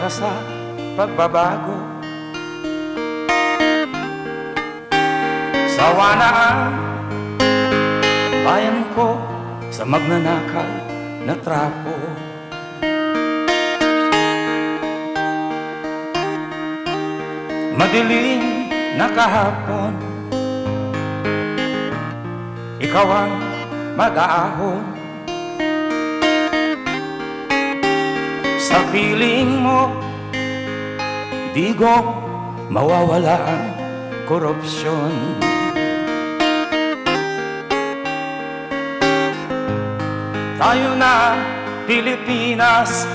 Para sa pagbabago. Sawa na ang bayan ko Sa magnanakaw na trapo. Madilim na kahapon Ikaw ang mag-aahon Sa piling mo. Di ko mawawala ang korupsyon. Tayo na Pilipinas.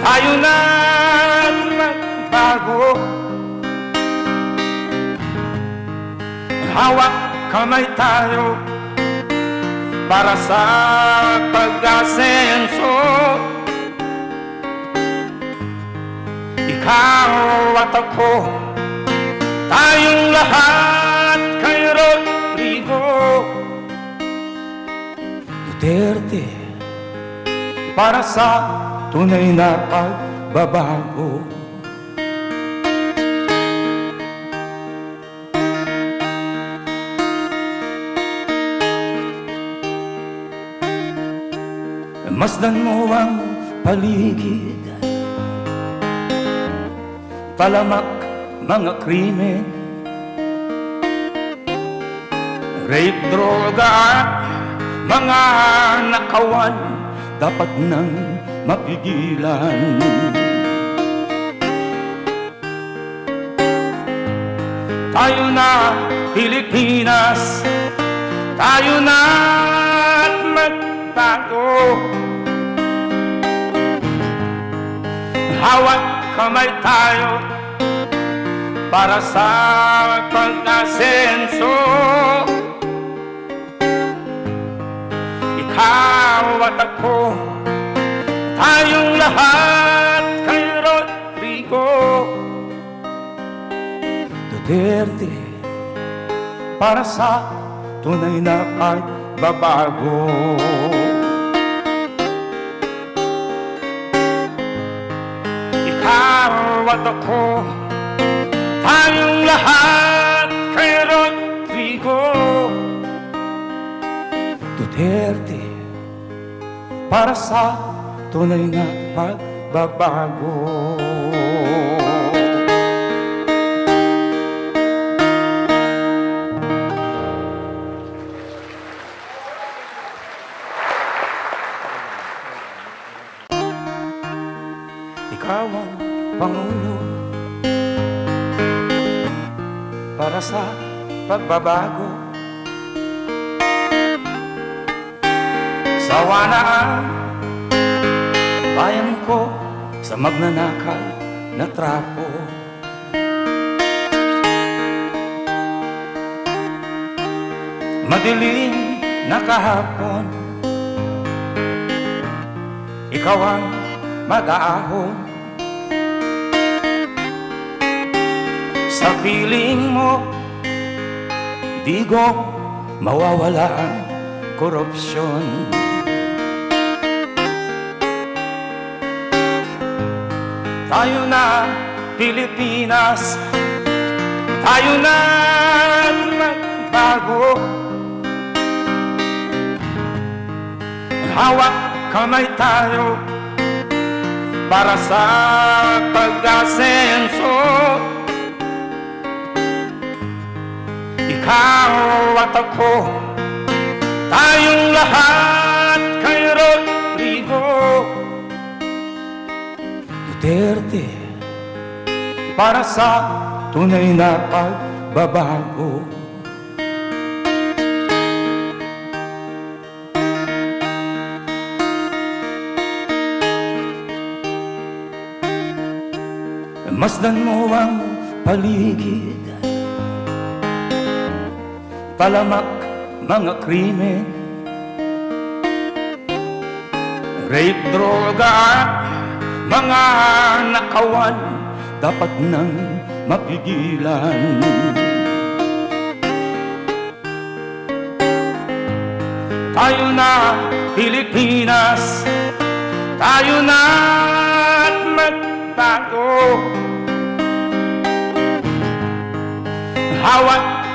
Tayo na magbago. Hawak kamay tayo Para sa pag-asenso Ikaw at ako Tayong lahat kay Rodrigo. Duterte Para sa tunay na pagbabago. Masdan mo ang paligid Palamak mga krimen Rape, droga mga nakawan Dapat nang mapigilan. Tayo na Pilipinas Tayo na at magbago Hawat kamay tayo Para sa pag-asenso. Ikaw at ako Tayong lahat kay Rodrigo. Duterte Para sa tunay na pagbabago At ako Tayong lahat kay Rodrigo. Duterte Para sa tunay na pagbabago Para sa pagbabago. Sawa na ang bayan ko Sa magnanakaw na trapo. Madilim na kahapon Ikaw ang mag-aahon Sa piling mo Di ko mawawala ang korupsyon. Tayo na Pilipinas. Tayo na magbago. Hawak kamay tayo Para sa pag-asenso Ikaw at ako Tayong lahat kay Rodrigo. Duterte Para sa tunay na pagbabago. Masdan mo ang paligid Palamak mga krimen Rape, droga at mga nakawan Dapat nang mapigilan. Tayo na Pilipinas Tayo na't magbago. Hawat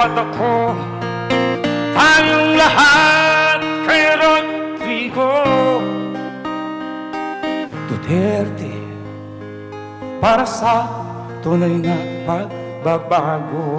At ako Tayong lahat kay Rodrigo Duterte Para sa tunay na pagbabago